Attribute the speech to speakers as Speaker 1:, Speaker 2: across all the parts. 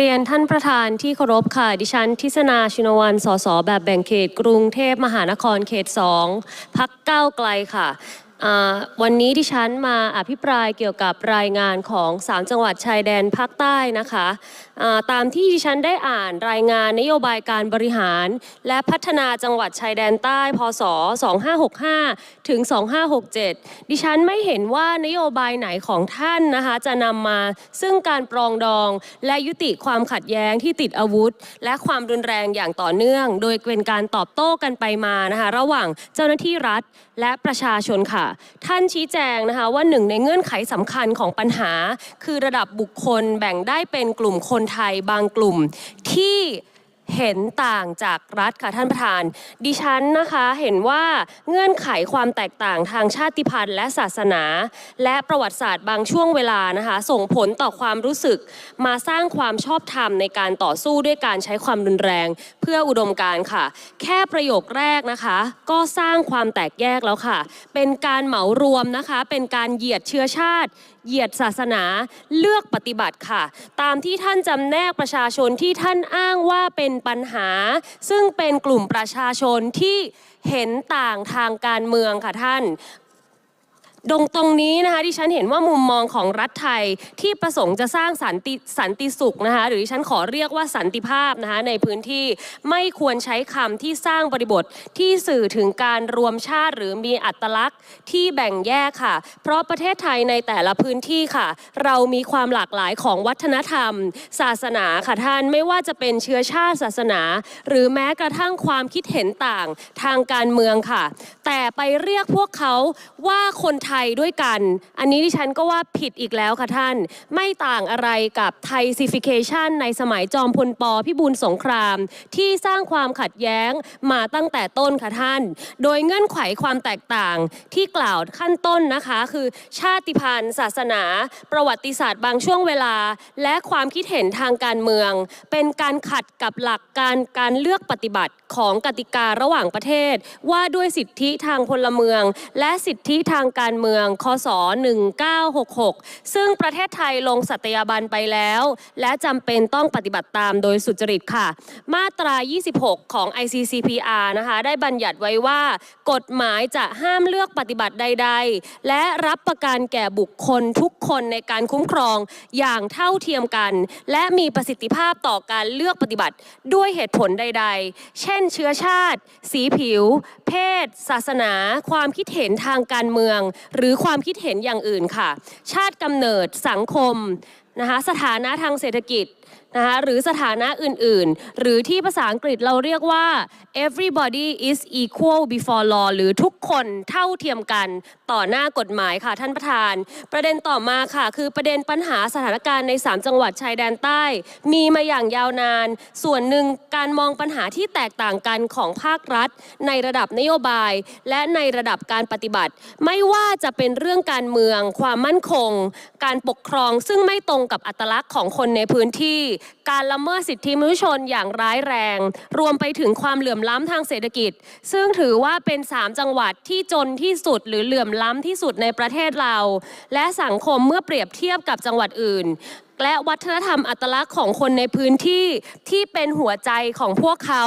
Speaker 1: เรียนท่านประธานที่เคารพค่ะ ดิฉันทิศนาชินวันสสแบบแบ่งเขต กรุงเทพมหานครเขตสองพักก้าวไกลค่ะ วันนี้ดิฉันมาอภิปรายเกี่ยวกับรายงานของ3จังหวัดชายแดนภาคใต้นะคะตามที่ดิฉันได้อ่านรายงานนโยบายการบริหาร และพัฒนาจังหวัดชายแดนใต้ พศ 2565 ถึง 2567 ดิฉันไม่เห็นว่านโยบายไหนของท่านนะคะจะนำมาซึ่งการปรองดองและยุติความขัดแย้งที่ติดอาวุธ และความรุนแรงอย่างต่อเนื่อง โดยเป็นการตอบโต้กันไปมานะคะระหว่างเจ้าหน้าที่รัฐ และประชาชนค่ะ ท่านชี้แจงนะคะว่าหนึ่งในเงื่อนไขสำคัญของปัญหา คือระดับบุคคลแบ่งได้เป็นกลุ่มคนไทยบางกลุ่มที่ เห็นต่างจากรัฐค่ะท่านประธาน ดิฉันนะคะเห็นว่าเงื่อนไขความแตกต่างทางชาติพันธุ์และศาสนา และประวัติศาสตร์บางช่วงเวลานะคะ ส่งผลต่อความรู้สึก มาสร้างความชอบธรรมในการต่อสู้ด้วยการใช้ความรุนแรง เพื่ออุดมการค่ะ แค่ประโยคแรกนะคะ ก็สร้างความแตกแยกแล้วค่ะ เป็นการเหมารวมนะคะ เป็นการเหยียดเชื้อชาติ เหยียดศาสนาเลือกปฏิบัติค่ะ ตามที่ท่านจำแนกประชาชนที่ท่านอ้างว่าเป็นปัญหา ซึ่งเป็นกลุ่มประชาชนที่เห็นต่างทางการเมืองค่ะท่าน ตรงตรงนี้นะคะที่ฉันเห็นว่ามุมมองของรัฐไทยที่ประสงค์จะสร้างสันติสันติสุขนะคะหรือที่ฉันขอเรียกว่าสันติภาพนะคะในพื้นที่ไม่ควรใช้คำที่สร้างบริบทที่สื่อถึงการรวมชาติ หรือมีอัตลักษณ์ที่แบ่งแยกค่ะ เพราะประเทศไทยในแต่ละพื้นที่ค่ะ เรามีความหลากหลายของวัฒนธรรม ศาสนาค่ะท่านไม่ว่าจะเป็นเชื้อชาติศาสนา หรือแม้กระทั่งความคิดเห็นต่างทางการเมืองค่ะ แต่ไปเรียกพวกเขาว่าคนไทยด้วยกัน อันนี้ดิฉันก็ว่าผิดอีกแล้วค่ะท่าน ไม่ต่างอะไรกับไทยซิฟิเคชันในสมัยจอมพลปพิบูลสงคราม ที่สร้างความขัดแย้งมาตั้งแต่ต้นค่ะท่าน โดยเงื่อนไขความแตกต่างที่กล่าวขั้นต้นนะคะ คือชาติพันธุ์ศาสนา ประวัติศาสตร์บางช่วงเวลา และความคิดเห็นทางการเมือง เป็นการขัดกับหลักการการเลือกปฏิบัติของกติการะหว่างประเทศ ว่าด้วยสิทธิทางพลเมือง และสิทธิทางการเมืองคศ 1966 ซึ่งประเทศไทยลงสัตยาบันไปแล้ว และจำเป็นต้องปฏิบัติตามโดยสุจริตค่ะ มาตรา 26 ของ ICCPR นะคะได้บัญญัติไว้ว่า กฎหมายจะห้ามเลือกปฏิบัติใด ๆ และรับประกันแก่บุคคลทุกคนในการคุ้มครองอย่างเท่าเทียมกัน และมีประสิทธิภาพต่อการเลือกปฏิบัติด้วยเหตุผลใด ๆ เช่นเชื้อชาติ สีผิว เพศ ศาสนา ความคิดเห็นทางการเมืองหรือความคิดเห็นอย่างอื่นค่ะ ชาติกำเนิดสังคมนะคะสถานะทางเศรษฐกิจ นะคะหรือสถานะอื่นๆ หรือที่ภาษาอังกฤษเราเรียกว่า everybody is equal before law หรือทุกคนเท่าเทียมกันต่อหน้ากฎหมายค่ะท่านประธาน ประเด็นต่อมาค่ะ คือประเด็นปัญหาสถานการณ์ใน 3 จังหวัดชายแดนใต้ มีมาอย่างยาวนาน ส่วนหนึ่งการมองปัญหาที่แตกต่างกันของภาครัฐ ในระดับนโยบาย และในระดับการปฏิบัติ ไม่ว่าจะเป็นเรื่องการเมือง ความมั่นคง การปกครองซึ่งไม่ตรงกับอัตลักษณ์ของคนในพื้นที่การละเมิดสิทธิมนุษยชนอย่างร้ายแรง รวมไปถึงความเหลื่อมล้ำทางเศรษฐกิจ ซึ่งถือว่าเป็น 3 จังหวัดที่จนที่สุดหรือเหลื่อมล้ำที่สุดในประเทศเรา และสังคมเมื่อเปรียบเทียบกับจังหวัดอื่นและวัฒนธรรมอัตลักษณ์ของคนในพื้นที่ที่เป็นหัวใจของพวกเขา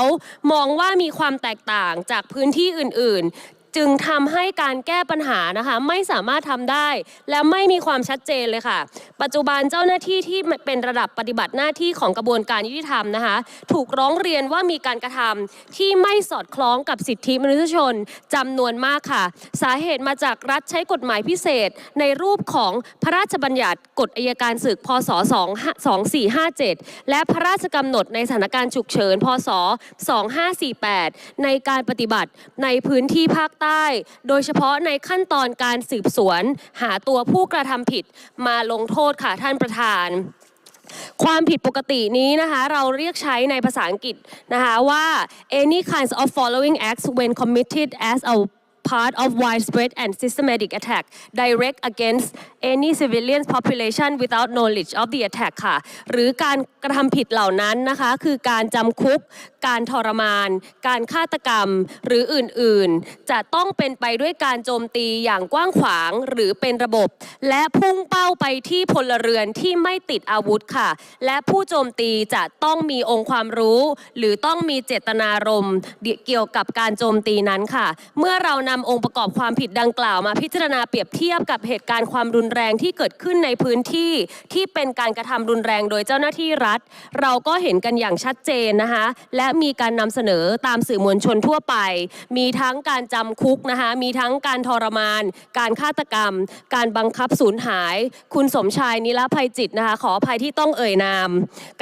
Speaker 1: มองว่ามีความแตกต่างจากพื้นที่อื่น ๆ จึงทำให้การแก้ปัญหานะคะไม่สามารถทำได้ และไม่มีความชัดเจนเลยค่ะ ปัจจุบันเจ้าหน้าที่ที่เป็นระดับปฏิบัติหน้าที่ของกระบวนการยุติธรรมนะคะ ถูกร้องเรียนว่ามีการกระทำที่ไม่สอดคล้องกับสิทธิมนุษยชนจำนวนมากค่ะ สาเหตุมาจากรัฐใช้กฎหมายพิเศษ ในรูปของพระราชบัญญัติกฎอัยการศึก พศ 2457 และพระราชกำหนดในสถานการณ์ฉุกเฉิน พศ 2548 ในการปฏิบัติในพื้นที่ภาคใต้ โดยเฉพาะในขั้นตอนการสืบสวน หาตัวผู้กระทำผิดมาลงโทษค่ะท่านประธานความผิดปกตินี้นะคะเราเรียกใช้ในภาษาอังกฤษนะคะว่า any kinds of following acts when committed as a part of widespread and systematic attack direct against any civilian population without knowledge of the attack ค่ะ หรือการกระทำผิดเหล่านั้นนะคะ คือการจำคุก การทรมาน การฆาตกรรม หรืออื่น ๆ จะต้องเป็นไปด้วยการโจมตีอย่างกว้างขวางหรือเป็นระบบ และพุ่งเป้าไปที่พลเรือนที่ไม่ติดอาวุธค่ะ และผู้โจมตีจะต้องมีองค์ความรู้ หรือต้องมีเจตนารมณ์เกี่ยวกับการโจมตีนั้นค่ะ เมื่อเรานำองค์ประกอบความผิดดังกล่าวมาพิจารณาเปรียบเทียบกับเหตุการณ์ความรุนแรงที่เกิดขึ้นในพื้นที่ที่เป็นการกระทำรุนแรงโดยเจ้าหน้าที่รัฐ เราก็เห็นกันอย่างชัดเจนนะคะและมีการนำเสนอตามสื่อมวลชนทั่วไป มีทั้งการจำคุกนะคะมีทั้งการทรมาน การฆาตกรรม การบังคับสูญหาย คุณสมชายนิรภัยจิตนะคะขออภัยที่ต้องเอ่ยนาม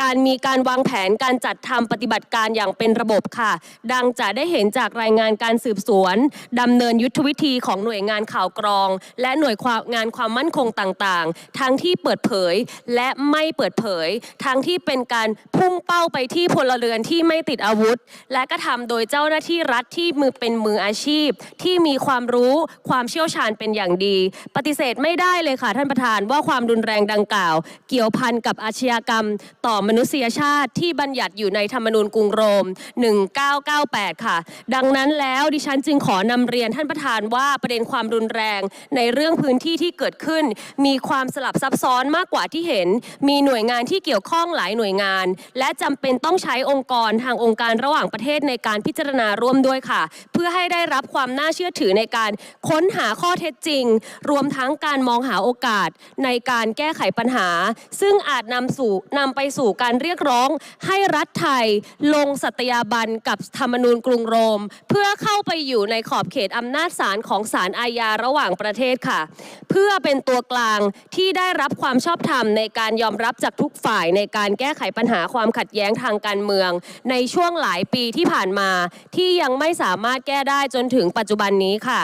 Speaker 1: การมีการวางแผนการจัดทำปฏิบัติการอย่างเป็นระบบค่ะ ดังจะได้เห็นจากรายงานการสืบสวนดำเนินยุทธวิธีของหน่วยงานข่าวกรอง และหน่วยวางานความมั่นคงต่างๆ ทั้งที่เปิดเผยและไม่เปิดเผย ทั้งที่เป็นการพุ่งเป้าไปที่พลเรือนที่ไม่ติดอาวุธ และกระทำโดยเจ้าหน้าที่รัฐที่มือเป็นมืออาชีพ ที่มีความรู้ความเชี่ยวชาญเป็นอย่างดี ปฏิเสธไม่ได้เลยค่ะท่านประธานว่าความรุนแรงดังกล่าว เกี่ยวพันกับอาชญากรรม ต่อมนุษยชาติที่บัญญัติอยู่ในธรรมนูญกรุงโรม 1998 ค่ะ ดังนั้นแล้วดิฉันจึงขอนำเรียนท่านประธานว่าประเด็นความรุนแรงในเรื่องพื้นที่ที่เกิดขึ้น มีความสลับซับซ้อนมากกว่าที่เห็น มีหน่วยงานที่เกี่ยวข้องหลายหน่วยงาน และจำเป็นต้องใช้องค์กรทางองค์การระหว่างประเทศในการพิจารณาร่วมด้วยค่ะ เพื่อให้ได้รับความน่าเชื่อถือในการค้นหาข้อเท็จจริง รวมทั้งการมองหาโอกาสในการแก้ไขปัญหา ซึ่งอาจนำสู่นำไปสู่การเรียกร้อง ให้รัฐไทย ลงสัตยาบันกับธรรมนูญกรุงโรม เพื่อเข้าไปอยู่ในขอบเขตอำนาจศาลของศาลอาญาระหว่างประเทศค่ะ เพื่อเป็นตัวกลางที่ได้รับความชอบธรรมในการยอมรับจากทุกฝ่ายในการแก้ไขปัญหาความขัดแย้งทางการเมือง ในช่วงหลายปีที่ผ่านมาที่ยังไม่สามารถแก้ได้จนถึงปัจจุบันนี้ค่ะ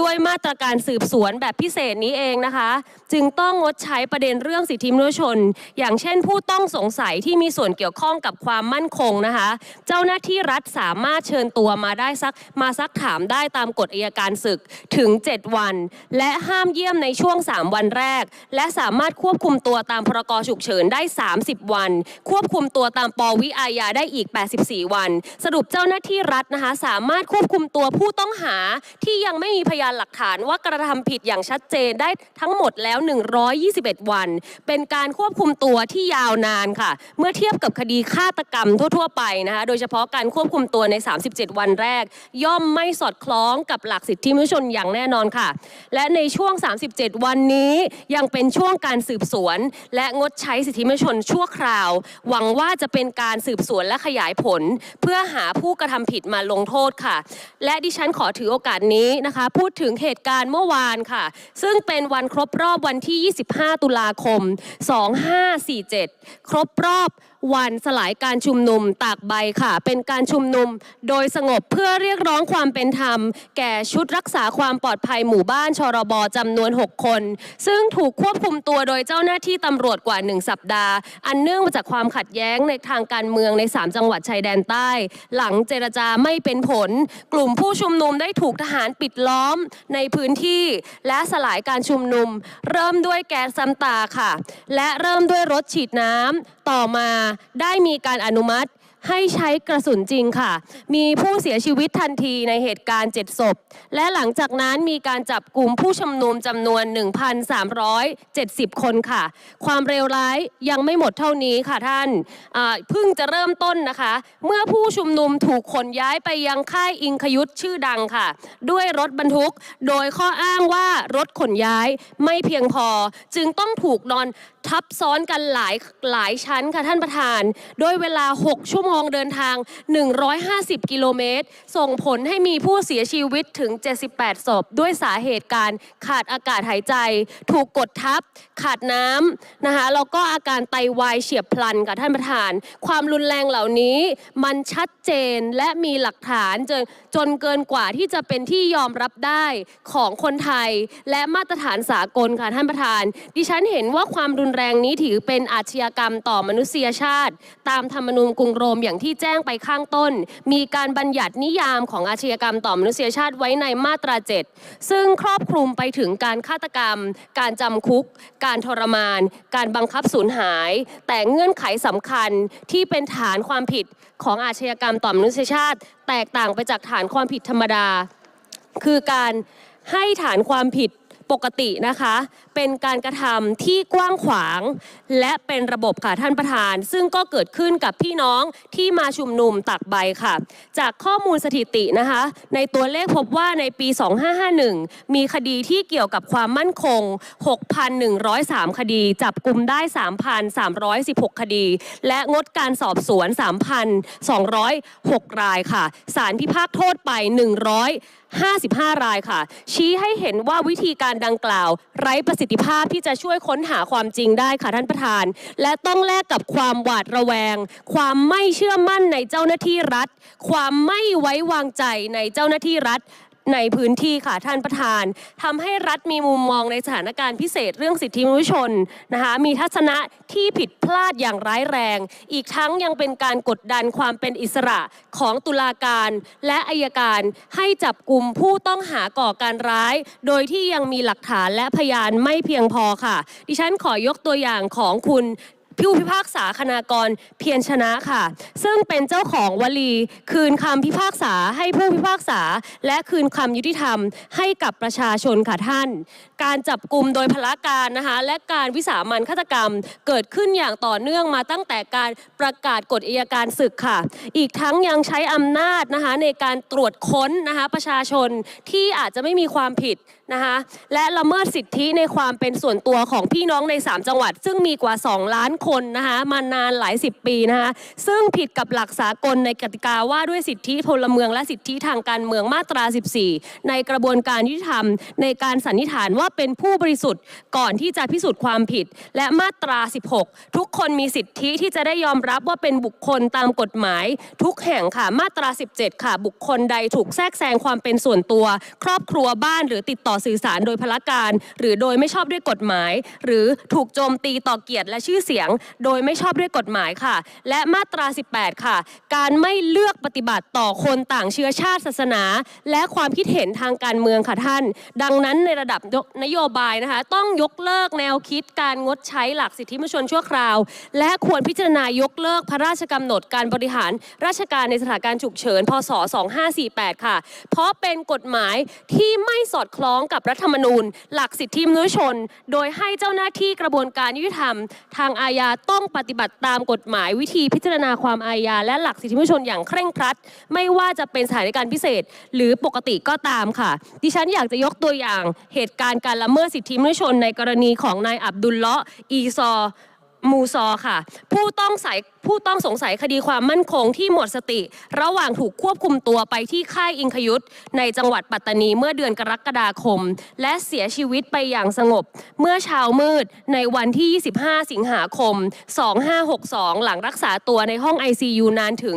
Speaker 1: ด้วยมาตรการสืบสวนแบบพิเศษนี้เองนะคะ จึงต้องงดใช้ประเด็นเรื่องสิทธิมนุษยชน อย่างเช่น ผู้ต้องสงสัยที่มีส่วนเกี่ยวข้องกับความมั่นคงนะคะ เจ้าหน้าที่รัฐสามารถเชิญตัวมาได้สักมาซักถามได้ตามกฎอัยการศึกถึง 7 วัน และห้ามเยี่ยมในช่วง 3 วันแรก และสามารถควบคุมตัวตามพรกฉุกเฉินได้ 30 วัน ควบคุมตัวตามปวิอาญาได้อีก 84 วัน สรุปเจ้าหน้าที่รัฐนะคะสามารถควบคุมตัวผู้ต้องหาที่ยังไม่มีพยานหลักฐานว่ากระทำผิดอย่างชัดเจนได้ทั้งหมดแล้ว 121 วัน เป็นการควบคุมตัวที่ยาวนานค่ะ เมื่อเทียบกับคดีฆาตกรรมทั่ว ๆ ไปนะคะโดยเฉพาะการควบคุมตัวใน 37 วันแรก ย่อมไม่สอดคล้องกับหลักสิทธิมนุษยชนอย่างแน่นอนค่ะ และในช่วง 37 วันนี้ยังเป็นช่วงการสืบสวน และงดใช้สิทธิมนุษยชนชั่วคราว หวังว่าจะเป็นการสืบสวนและขยายผล เพื่อหาผู้กระทำผิดมาลงโทษค่ะ และดิฉันขอถือโอกาสนี้นะคะ พูดถึงเหตุการณ์เมื่อวานค่ะ ซึ่งเป็นวันครบรอบวันที่ 25 ตุลาคม 2547 ครบรอบวันสลายการชุมนุมตากใบค่ะ เป็นการชุมนุมโดยสงบเพื่อเรียกร้องความเป็นธรรม แก่ชุดรักษาความปลอดภัยหมู่บ้านชรบจำนวน 6 คน ซึ่งถูกควบคุมตัวโดยเจ้าหน้าที่ตำรวจกว่า 1 สัปดาห์ อันเนื่องมาจากความขัดแย้งในทางการเมืองใน 3 จังหวัดชายแดนใต้ หลังเจรจาไม่เป็นผล กลุ่มผู้ชุมนุมได้ถูกทหารปิดล้อมในพื้นที่ และสลายการชุมนุม เริ่มด้วยแก๊สซ้ำตาค่ะ และเริ่มด้วยรถฉีดน้ำต่อมาได้มีการอนุมัติ ให้ใช้กระสุนจริงค่ะ มีผู้เสียชีวิตทันทีในเหตุการณ์ 7 ศพ และหลังจากนั้นมีการจับกลุ่มผู้ชุมนุมจำนวน 1,370 คนค่ะ ความเลวร้ายยังไม่หมดเท่านี้ค่ะท่านเพิ่งจะเริ่มต้นนะคะ เมื่อผู้ชุมนุมถูกขนย้ายไปยังค่ายอิงคยุทธชื่อดังค่ะ ด้วยรถบรรทุก โดยข้ออ้างว่ารถขนย้ายไม่เพียงพอ จึงต้องถูกนอนทับซ้อนกันหลายหลายชั้นค่ะท่านประธาน โดยเวลา 6 ชั่วโมงองเดินทาง 150 กิโลเมตร ส่งผลให้มีผู้เสียชีวิตถึง 78 ศพ ด้วยสาเหตุการขาดอากาศหายใจ ถูกกดทับ ขาดน้ำนะคะแล้วก็อาการไตวายเฉียบพลันค่ะท่านประธาน ความรุนแรงเหล่านี้มันชัดเจนและมีหลักฐานจนจนเกินกว่าที่จะเป็นที่ยอมรับได้ของคนไทย และมาตรฐานสากลค่ะท่านประธาน ดิฉันเห็นว่าความรุนแรงนี้ถือเป็นอาชญากรรมต่อมนุษยชาติ ตามธรรมนูญกรุงโรมมอย่างที่แจ้งไปข้างต้น มีการบัญญัตินิยามของอาชญากรรมต่อมนุษยชาติไว้ในมาตรา 7 ซึ่งครอบคลุมไปถึงการฆาตกรรม การจำคุก การทรมาน การบังคับสูญหาย แต่เงื่อนไขสำคัญที่เป็นฐานความผิดของอาชญากรรมต่อมนุษยชาติ แตกต่างไปจากฐานความผิดธรรมดา คือการให้ฐานความผิด ปกตินะคะ เป็นการกระทำที่กว้างขวาง และเป็นระบบค่ะท่านประธาน ซึ่งก็เกิดขึ้นกับพี่น้องที่มาชุมนุมตักใบค่ะ จากข้อมูลสถิตินะคะ ในตัวเลขพบว่าในปี 2551 มีคดีที่เกี่ยวกับความมั่นคง 6,103 คดี จับกลุ่มได้ 3,316 คดี และงดการสอบสวน 3,206 รายค่ะ สารพิพากษาโทษไป 100 55 รายค่ะ ชี้ให้เห็นว่าวิธีการดังกล่าว ไร้ประสิทธิภาพที่จะช่วยค้นหาความจริงได้ค่ะท่านประธาน และต้องแลกกับความหวาดระแวง ความไม่เชื่อมั่นในเจ้าหน้าที่รัฐ ความไม่ไว้วางใจในเจ้าหน้าที่รัฐ ในพื้นที่ค่ะท่านประธานทำให้รัฐมีมุมมองในสถานการณ์พิเศษเรื่องสิทธิมนุษยชนนะคะมีทัศนะที่ผิดพลาดอย่างร้ายแรง อีกทั้งยังเป็นการกดดันความเป็นอิสระของตุลาการและอายการให้จับกลุ่มผู้ต้องหาก่อการร้าย โดยที่ยังมีหลักฐานและพยานไม่เพียงพอค่ะ ดิฉันขอยกตัวอย่างของคุณ ผู้พิพากษาคณากรเพียรชนะค่ะ ซึ่งเป็นเจ้าของวลี คืนคำพิพากษาให้ผู้พิพากษา และคืนคำยุติธรรมให้กับประชาชนค่ะท่านการจับกลุ่มโดยพละการนะคะและการวิสามันฆาตกรรม เกิดขึ้นอย่างต่อเนื่องมาตั้งแต่การประกาศกฎอัยการศึกค่ะ อีกทั้งยังใช้อำนาจนะคะในการตรวจค้นนะคะประชาชนที่อาจจะไม่มีความผิดนะคะและละเมิดสิทธิในความเป็นส่วนตัวของพี่น้องใน 3 จังหวัด ซึ่งมีกว่า 2 ล้านคนนะคะมานานหลายสิบปีนะคะซึ่งผิดกับหลักสากลในกติกาว่าด้วยสิทธิพลเมืองและสิทธิทางการเมืองมาตรา 14 ในกระบวนการยุติธรรมในการสันนิษฐานว่าาเป็นผู้บริสุทธิ์ก่อนที่จะพิสูจน์ความผิด และมาตรา 16 ทุกคนมีสิทธิที่จะได้ยอมรับว่าเป็นบุคคลตามกฎหมาย ทุกแห่งค่ะมาตรา 17 ค่ะ บุคคลใดถูกแทรกแซงความเป็นส่วนตัว ครอบครัวบ้านหรือติดต่อสื่อสารโดยพละการ หรือโดยไม่ชอบด้วยกฎหมาย หรือถูกโจมตีต่อเกียรติและชื่อเสียง โดยไม่ชอบด้วยกฎหมายค่ะ และมาตรา 18 ค่ะ การไม่เลือกปฏิบัติต่อคนต่างเชื้อชาติศาสนา และความคิดเห็นทางการเมืองค่ะท่าน ดังนั้นในระดับนโยบายนะคะต้องยกเลิกแนวคิดการงดใช้หลักสิทธิมนุษยชนชั่วคราว และควรพิจารณายกเลิกพระราชกำหนดการบริหารราชการในสถานการณ์ฉุกเฉินพศ 2548 ค่ะ เพราะเป็นกฎหมายที่ไม่สอดคล้องกับรัฐธรรมนูญ หลักสิทธิมนุษยชน โดยให้เจ้าหน้าที่กระบวนการยุติธรรม ทางอาญาต้องปฏิบัติตามกฎหมายวิธีพิจารณาความอาญาและหลักสิทธิมนุษยชนอย่างเคร่งครัด ไม่ว่าจะเป็นสถานการณ์พิเศษ หรือปกติก็ตามค่ะ ดิฉันอยากจะยกตัวอย่างเหตุการณ์การละเมิดสิทธิมนุษยชนในกรณีของนายอับดุลเลาะอีซอมูซอค่ะ ผู้ต้องสัย ผู้ต้องสงสัยคดีความมั่นคงที่หมดสติ ระหว่างถูกควบคุมตัวไปที่ค่ายอิงคยุทธในจังหวัดปัตตานีเมื่อเดือนกรกฎาคม และเสียชีวิตไปอย่างสงบ เมื่อเช้ามืดในวันที่ 25 สิงหาคม 2562 หลังรักษาตัวในห้อง ICU นานถึง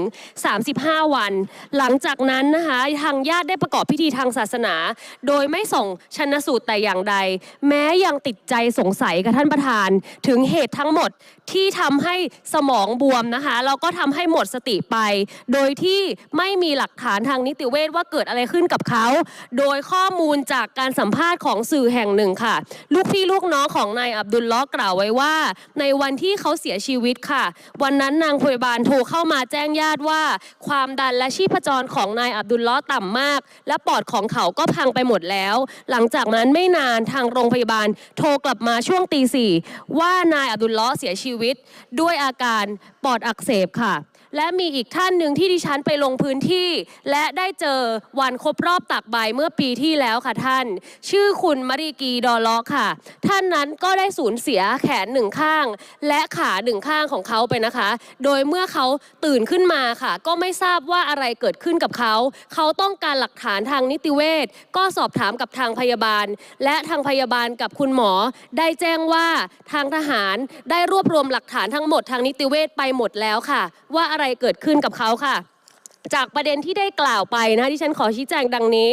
Speaker 1: 35 วัน หลังจากนั้นนะคะทางญาติได้ประกอบพิธีทางศาสนา โดยไม่ส่งชนสูตรแต่อย่างใด แม้ยังติดใจสงสัยกับท่านประธาน ถึงเหตุทั้งหมดที่ทำให้สมองบวมนะคะแล้วก็ทำให้หมดสติไป โดยที่ไม่มีหลักฐานทางนิติเวชว่าเกิดอะไรขึ้นกับเขา โดยข้อมูลจากการสัมภาษณ์ของสื่อแห่งหนึ่งค่ะ ลูกพี่ลูกน้องของนายอับดุลลาะห์กล่าวไว้ว่า ในวันที่เขาเสียชีวิตค่ะ วันนั้นนางพยาบาลโทรเข้ามาแจ้งญาติว่า ความดันและชีพจรของนายอับดุลลาะห์ต่ำมาก และปอดของเขาก็พังไปหมดแล้ว หลังจากนั้นไม่นานทางโรงพยาบาล โทรกลับมาช่วงตีสี่ว่านายอับดุลลาะห์เสียชีวิตด้วยอาการปอดอักเสบค่ะ และมีอีกท่านหนึ่งที่ดิฉันไปลงพื้นที่ และได้เจอวันครบรอบตักใบเมื่อปีที่แล้วค่ะท่าน ชื่อคุณมาริกีดอลเลาะค่ะ ท่านนั้นก็ได้สูญเสียแขนหนึ่งข้าง และขาหนึ่งข้างของเขาไปนะคะ โดยเมื่อเขาตื่นขึ้นมาค่ะ ก็ไม่ทราบว่าอะไรเกิดขึ้นกับเขา เขาต้องการหลักฐานทางนิติเวชก็สอบถามกับทางพยาบาล และทางพยาบาลกับคุณหมอ ได้แจ้งว่าทางทหารได้รวบรวมหลักฐานทั้งหมดทางนิติเวชไปหมดแล้วค่ะ ว่าอะไรเกิดขึ้นกับเขาค่ะ จากประเด็นที่ได้กล่าวไปนะคะที่ฉันขอชี้แจงดังนี้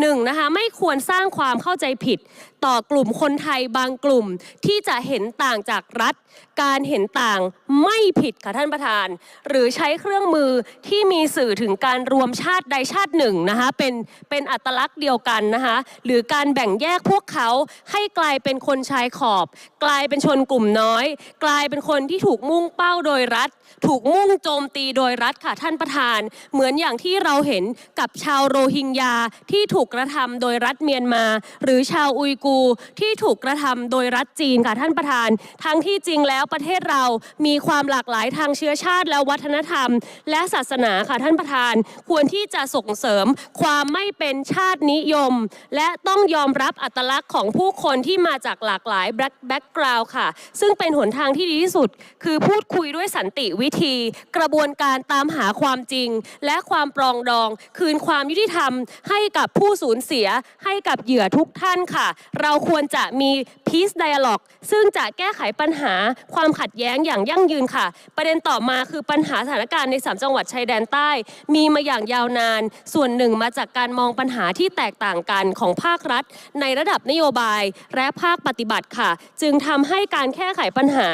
Speaker 1: หนึ่งนะคะไม่ควรสร้างความเข้าใจผิด ต่อกลุ่มคนไทยบางกลุ่มที่จะเห็นต่างจากรัฐ การเห็นต่างไม่ผิดค่ะท่านประธาน หรือใช้เครื่องมือที่มีสื่อถึงการรวมชาติใดชาติหนึ่งนะคะเป็นเป็นอัตลักษณ์เดียวกันนะคะหรือการแบ่งแยกพวกเขาให้กลายเป็นคนชายขอบ กลายเป็นชนกลุ่มน้อย กลายเป็นคนที่ถูกมุ่งเป้าโดยรัฐ ถูกมุ่งโจมตีโดยรัฐค่ะท่านประธาน เหมือนอย่างที่เราเห็นกับชาวโรฮิงญาที่ถูกกระทำโดยรัฐเมียนมา หรือชาวอุยกูร์ที่ถูกกระทำโดยรัฐจีนค่ะท่านประธาน ทั้งที่จริงแล้วประเทศเรามีความหลากหลายทางเชื้อชาติและวัฒนธรรม และศาสนาค่ะท่านประธาน ควรที่จะส่งเสริมความไม่เป็นชาตินิยม และต้องยอมรับอัตลักษณ์ของผู้คนที่มาจากหลากหลายแบ็กกราวด์ค่ะ ซึ่งเป็นหนทางที่ดีที่สุด คือพูดคุยด้วยสันติวิธี กระบวนการตามหาความจริง และความปรองดอง คืนความยุติธรรม ให้กับผู้สูญเสียให้กับเหยื่อทุกท่านค่ะเราควรจะมี peace dialogue ซึ่งจะแก้ไขปัญหาความขัดแย้งอย่างยั่งยืนค่ะ ประเด็นต่อมาคือปัญหาสถานการณ์ในสามจังหวัดชายแดนใต้ มีมาอย่างยาวนาน ส่วนหนึ่งมาจากการมองปัญหาที่แตกต่างกันของภาครัฐ ในระดับนโยบายและภาคปฏิบัติค่ะ จึงทำให้การแก้ไขปัญหา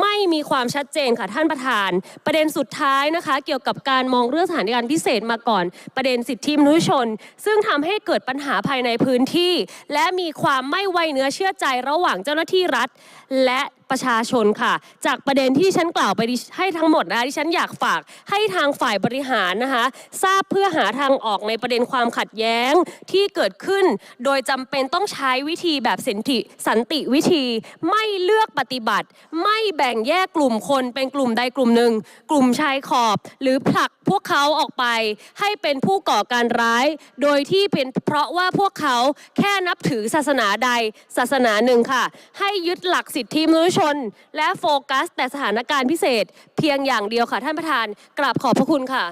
Speaker 1: ไม่มีความชัดเจนค่ะท่านประธาน ประเด็นสุดท้ายนะคะ เกี่ยวกับการมองเรื่องสถานการณ์พิเศษมาก่อน ประเด็นสิทธิมนุษยชน ซึ่งทำให้เกิดปัญหาภายในพื้นที่ และมีความไม่ไว้เนื้อเชื่อใจระหว่างเจ้าหน้าที่รัฐ และประชาชนค่ะ จากประเด็นที่ฉันกล่าวไปให้ทั้งหมดนะคะที่ฉันอยากฝากให้ทางฝ่ายบริหารนะคะ ทราบเพื่อหาทางออกในประเด็นความขัดแย้งที่เกิดขึ้น โดยจำเป็นต้องใช้วิธีแบบสันติสันติวิธี ไม่เลือกปฏิบัติ ไม่แบ่งแยกกลุ่มคนเป็นกลุ่มใดกลุ่มหนึ่ง กลุ่มชายขอบ หรือผลักพวกเขาออกไป ให้เป็นผู้ก่อการร้าย โดยที่เป็นเพราะว่าพวกเขาแค่นับถือศาสนาใดศาสนาหนึ่งค่ะ ให้ยึดหลักสิทธิมนุษยชน และโฟกัสแต่สถานการณ์พิเศษ เพียงอย่างเดียวค่ะท่านประธานกราบขอบพระคุณค่ะ